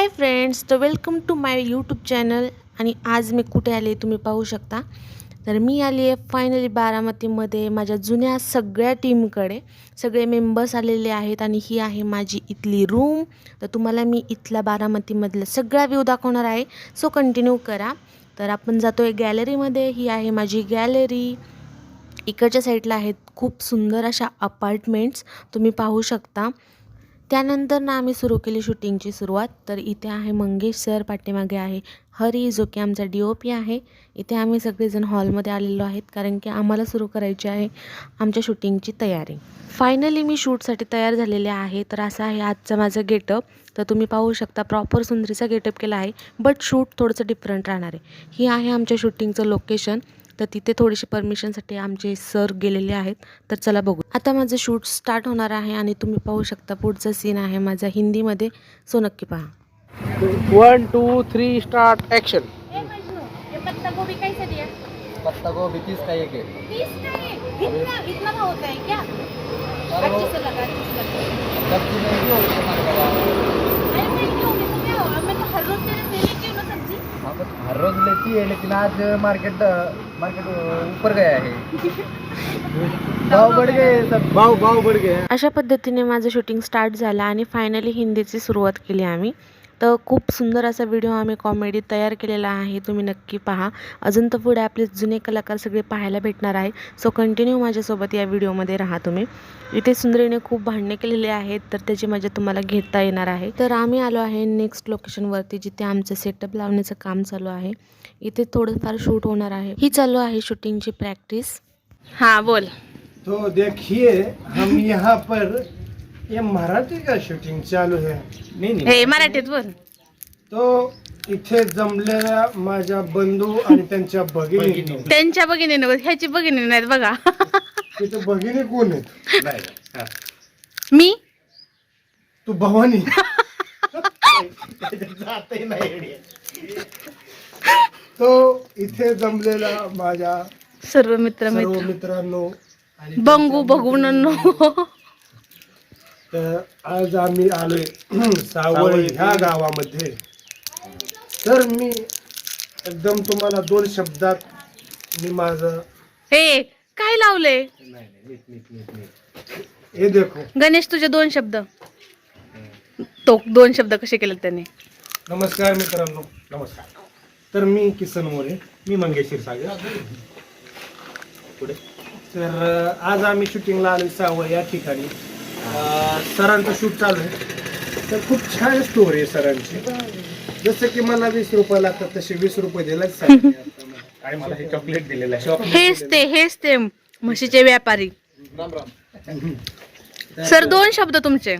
हाय friends तर welcome to my YouTube channel आणि आज मी कुठे आले तुम्ही पाहू शकता. तर मी आली आहे फायनली बारामतीमध्ये माझ्या जुन्या सगळ्या टीमकडे सगळे मेंबर्स आलेले आहेत आणि ही आहे माझी इथली रूम तर तुम्हाला मी इथल्या बारामतीमधलं सगळा व्ह्यू दाखवणार आहे. सो कंटिन्यू करा. तर आपण जातो आहे गॅलरीमध्ये ही आहे माझी गॅलरी इकडच्या साईडला आहेत खूप सुंदर अशा अपार्टमेंट्स तुम्ही पाहू शकता. त्यानंतर ना आम्ही सुरू केली शूटिंगची सुरुवात. तर इथे आहे मंगेश सर पाठीमागे आहे हरी जो की आमचा डी ओ पी आहे. इथे आम्ही सगळेजण हॉलमध्ये आलेलो आहेत कारण की आम्हाला सुरू करायची आहे आमच्या शूटिंगची तयारी. फायनली मी शूटसाठी तयार झालेले आहे. तर असं आहे आजचं माझं गेटअप. तर तुम्ही पाहू शकता प्रॉपर सुंदरीचा गेटअप केला आहे बट शूट थोडंसं डिफरंट राहणार आहे. ही आहे आमच्या शूटिंगचं लोकेशन तर तिथे थोडीशी परमिशनसाठी आमचे सर गेलेले आहेत. तर चला बघू. आता माझं शूट स्टार्ट होणार आहे आणि तुम्ही पाहू शकता पुढचा सीन आहे माझा हिंदीमध्ये. सो नक्की पहा. वन टू थ्री स्टार्ट ये पत्ता गोभी कैसे दिया पत्ता गोभी तीस का एक है है इतना इतना का होता है. क्या अच्छे से लगा सब्जी में है हमारे अरे होगी तो क्या मैं तो हर रोज तेरे से हूँ हर रोज लेती है लेकिन आज मार्केट मार्केट ऊपर गया है भाव बढ़ गए सब. भाव भाव बढ़ गए अशा पद्धतीने माझं शूटिंग स्टार्ट झालं आणि फायनली हिंदीची सुरुवात केली आम्ही. तर खूप सुंदर असा व्हिडिओ आम्ही कॉमेडी तयार केलेला आहे तुम्ही नक्की पहा. अजून तर पुढे आपले जुने कलाकार सगळे पाहायला भेटणार आहे. सो कंटिन्यू माझ्यासोबत या व्हिडिओमध्ये राहा तुम्ही. इथे सुंदरीने खूप भांडणे केलेले आहेत तर त्याची मजा तुम्हाला घेता येणार आहे. तर आम्ही आलो आहे नेक्स्ट लोकेशनवरती जिथे आमचं सेटअप लावण्याचं काम चालू आहे. इथे थोडंफार शूट होणार आहे. ही चालू आहे शूटिंगची प्रॅक्टिस हां बोल. तो देखिए हम यहाँ पर ये मराठी का शूटिंग चालू है नहीं नहीं. हे मराठीत बोल. तो इथे जमलेल्या माझ्या बंधू आणि त्यांच्या भगिनी. त्यांच्या भगिनी ह्याची भगिनी नाहीत बघा. तिथे भगिनी कोण आहेत नहीं. हाँ। मी? तू भवानी. जातही नाही तो इथे जमलेला माझ्या सर्व मित्र सर्व मित्र मित्रांनो आणि बंगू बघून तर आज आम्ही आलोय सावळी ह्या गावामध्ये. तर मी एकदम तुम्हाला दोन शब्दात मी माझं हे काय लावले हे देखो. गणेश तुझे दोन शब्द. तो दोन शब्द कसे केले त्याने? नमस्कार मित्रांनो. नमस्कार. तर मी किसन मोरे. मी मंगेश क्षीरसागर पुढे. तर आज आम्ही शूटिंगला आलो सावळ या ठिकाणी. सरांचं शूट चालू आहे. तर खूप छान स्टोरी आहे सरांची. जसं की मला वीस रुपये लागतात तसे वीस रुपये दिलाच आणि मला हे चॉकलेट दिलेलं आहे. हेच ते हेच ते म्हशीचे व्यापारी. राम राम सर दोन शब्द तुमचे.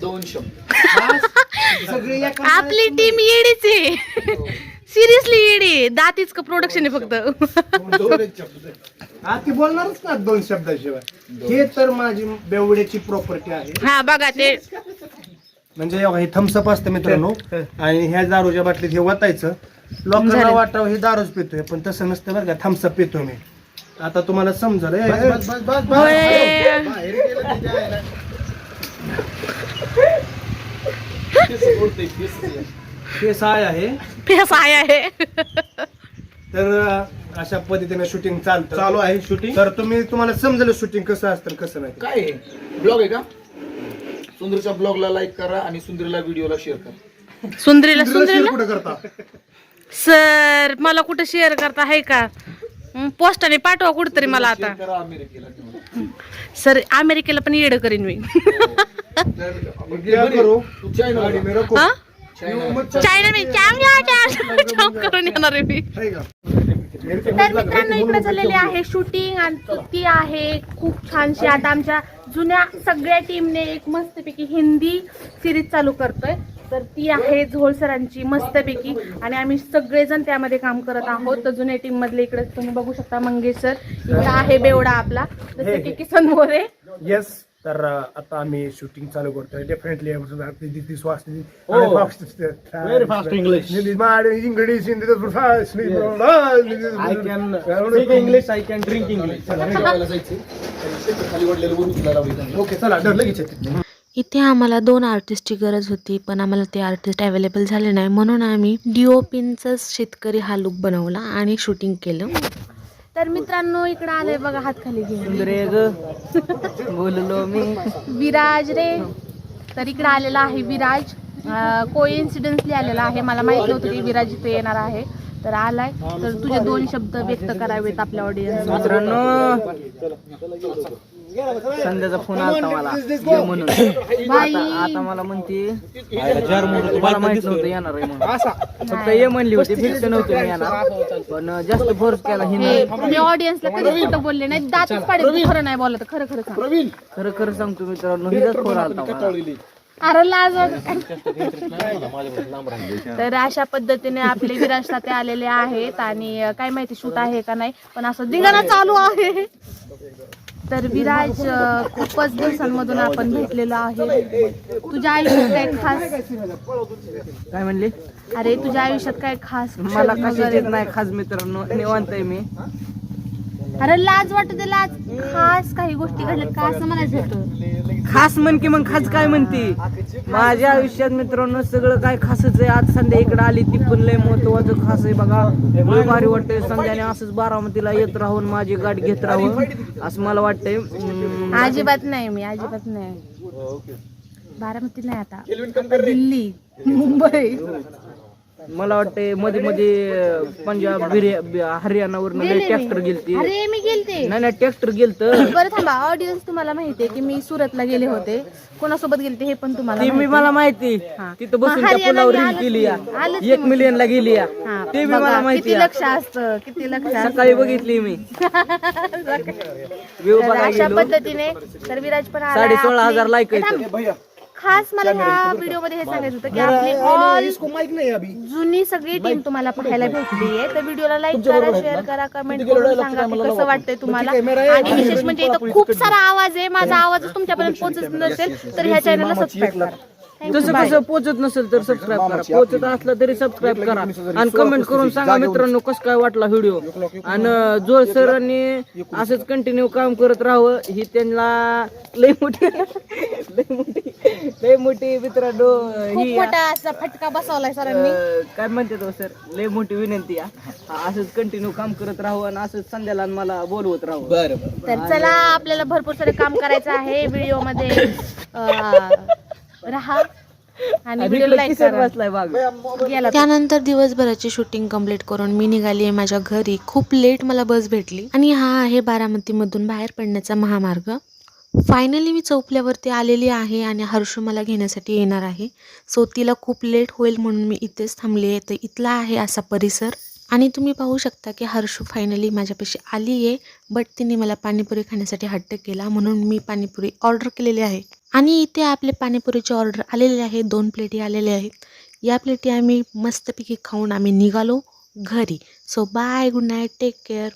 दोन शब्द. आपली टीम येडीच आहे. सिरियसली येडी दातीच का प्रोडक्शन आहे फक्त. हा ती बोलणारच ना दोन शब्दाशिवाय. हे तर माझी बेवड्याची प्रॉपर्टी आहे. हा बघा ते म्हणजे हे थम्सअप असतं मित्रांनो. आणि ह्या दारूच्या बाटलीत हे वतायचं. लोकांना झालं. वाटावं हे दारूच पितोय पण तसं नसतं बरं का थम्सअप पितो मी. आता तुम्हाला समजलं ए, ए, होय. साय आहे फेस आहे. आहे. तर अशा पद्धतीने शूटिंग चालतं. चालू आहे शूटिंग तर तुम्ही तुम्हाला समजलं शूटिंग कसं असतं कसं नाही काय आहे? ब्लॉग आहे का? सुंदरच्या ब्लॉगला लाईक करा आणि सुंदरीला व्हिडिओला शेअर करा. सुंदरीला सुंदरीला कुठं करता? सर मला कुठं शेअर करता? आहे का? हं, पोस्टाने पाठवा कुठतरी मला आता. करा अमेरिकेला. सर अमेरिकेला पण येडं करीन मी. तर क्या करू. तू चायना गाडी बघा. में रखो. हा? चायना मी करून येणार आहे मी? तर मित्रांनो इकडे झालेली आहे शूटिंग आणि ती आहे खूप छानशी. आता आमच्या जुन्या सगळ्या टीमने एक मस्तपैकी हिंदी सिरीज चालू करतोय. तर ती आहे झोळ सरांची मस्तपैकी. आणि आम्ही सगळेजण त्यामध्ये काम करत आहोत. तर जुन्या टीम मधले इकडे तुम्ही बघू शकता मंगेश सर. इकडे आहे बेवडा आपला. जसं की किसन मोरे. येस तर आता आम्ही शूटिंग चालू करतोय. डेफिनेटली दिस. इंग्लिश. ओके चला लगेच येते. इथे आम्हाला दोन आर्टिस्टची गरज होती पण आम्हाला ते आर्टिस्ट अवेलेबल झाले नाही. म्हणून आम्ही डी ओ पींचाच शेतकरी हा लुक बनवला आणि शूटिंग केलं. तर मित्रांनो इकडे आलोय बघा हात खाली घेऊन बोललो मी. विराज रे. तर इकडे आलेला आहे विराज. को इन्सिडेन्सली आलेला आहे. मला माहीत नव्हतं की विराज इथे येणार आहे. तर आलाय. तर तुझे दोन शब्द व्यक्त करावेत आपल्या ऑडियन्स मित्रांनो संध्याचा फोन आलता मला. ये म्हणून. आता आता मला म्हणते मला माहीत नव्हतं येणार आहे म्हणून. फक्त ये म्हणली होती फिक्स नव्हतं मी येणार. पण जास्त फोर्स केला हे हिने तुम्ही ऑडियन्सला कधी खोटं बोलले नाही. दातच पाडेल खरं नाही बोलत. खरं खरं सांग. खरं खरं सांगतो मित्रांनो हिचाच फोन मला. अरे लाज वाटत तर अशा पद्धतीने आपले विराज ताते आलेले आहेत आणि अं, काय माहिती शूट आहे का नाही पण असं धिंगाणा चालू आहे. तर विराज खूपच दिवसांमधून आपण भेटलेलो आहे. तुझ्या आयुष्यात काय खास काय म्हणली? अरे तुझ्या आयुष्यात काय खास मला कशाच? येत नाही खास मित्रांनो निवांत आहे मी. अरे लाज वाटत लाज. खास काही गोष्टी घडल्यात का? असं म्हणायचं होतं. खास म्हण की मग खास काय म्हणती? माझ्या आयुष्यात मित्रांनो सगळं काय खासच आहे. आज संध्या इकडे आली ती पण लय महत्वाचं खास आहे बघा. लय भारी वाटतंय. संध्याने असंच बारामतीला येत राहून माझी गाठ घेत राहून. असं मला वाटतंय. अजिबात नाही मी अजिबात नाही. बारामती नाही आता. दिल्ली मुंबई. मला वाटतंयमध्ये मध्ये पंजाब गेले मी. ट्रॅक्टर गेलती अरे मी गेलते नाही नाही ट्रॅक्टर गेलत बरं थांबा ऑडियन्स तुम्हाला माहितीये की मी सुरतला गेले होते कोणासोबत गेलते हे पण तुम्हाला ती मी. मला माहिती हा. तिथं बसून त्या पुलावर मी रील आलंच केली या. की. आलंच एक मिलियन ला गेली या ते बघा, मला माहिती किती. लक्ष असतं किती लक्ष. सकाळी बघितली मी तर अशा गेलो पद्धतीने तर विराज पण. साडे सोळा हजार लाईक. खास मला ह्या व्हिडिओमध्ये हे सांगायचं होतं की आपली ऑल जुनी सगळी टीम तुम्हाला पाहायला भेटली आहे. तर व्हिडिओला लाईक करा शेअर करा कमेंट करून सांगा की कसं वाटतंय तुम्हाला? आणि विशेष म्हणजे इथं खूप सारा आवाज आहे माझा आवाज तुमच्यापर्यंत पोहोचत नसेल तर ह्या चॅनलला सबस्क्राईब करा. Bye. कसं पोचत नसेल तर सबस्क्राईब करा. पोचत असलं तरी सबस्क्राईब करा. आणि कमेंट करून सांगा मित्रांनो कसं काय वाटला व्हिडिओ आणि जोर सरांनी असंच कंटिन्यू काम करत राहावं. ही त्यांना लय मोठी लय मोठी लय मोठी मित्रांनो खूप ही मोठा असा फटका बसवलाय सरांनी काय म्हणते तो सर लय मोठी विनंती आहे. असंच कंटिन्यू काम करत राहावं आणि असंच संध्याला मला बोलवत राहावं. तर चला आपल्याला भरपूर सारे काम करायचं आहे व्हिडिओमध्ये. राहा आणि व्हिडिओ इकडे लाईक किशोर करा. बसलाय बाग गेला तो. त्यानंतर दिवसभराची शूटिंग कंप्लीट करून मी निघाली आहे माझ्या घरी. खूप लेट मला बस भेटली. आणि हा आहे बारामतीमधून बाहेर पडण्याचा महामार्ग. फायनली मी चौपल्यावरती आलेली आहे आणि हर्षू मला घेण्यासाठी येणार आहे. सो तिला खूप लेट होईल म्हणून मी इथेच थांबली आहे. तर इथला आहे असा परिसर. आणि तुम्ही पाहू शकता की हर्षू फायनली माझ्यापाशी आली आहे बट तिने मला पाणीपुरी खाण्यासाठी हट्ट केला म्हणून मी पाणीपुरी ऑर्डर केलेली आहे. आणि इथे आपले पाणीपुरीचे ऑर्डर आलेले आहे दोन प्लेटी आलेले आहेत. या प्लेटी आम्ही मस्तपैकी खाऊन आम्ही निघालो घरी. So bye good night take care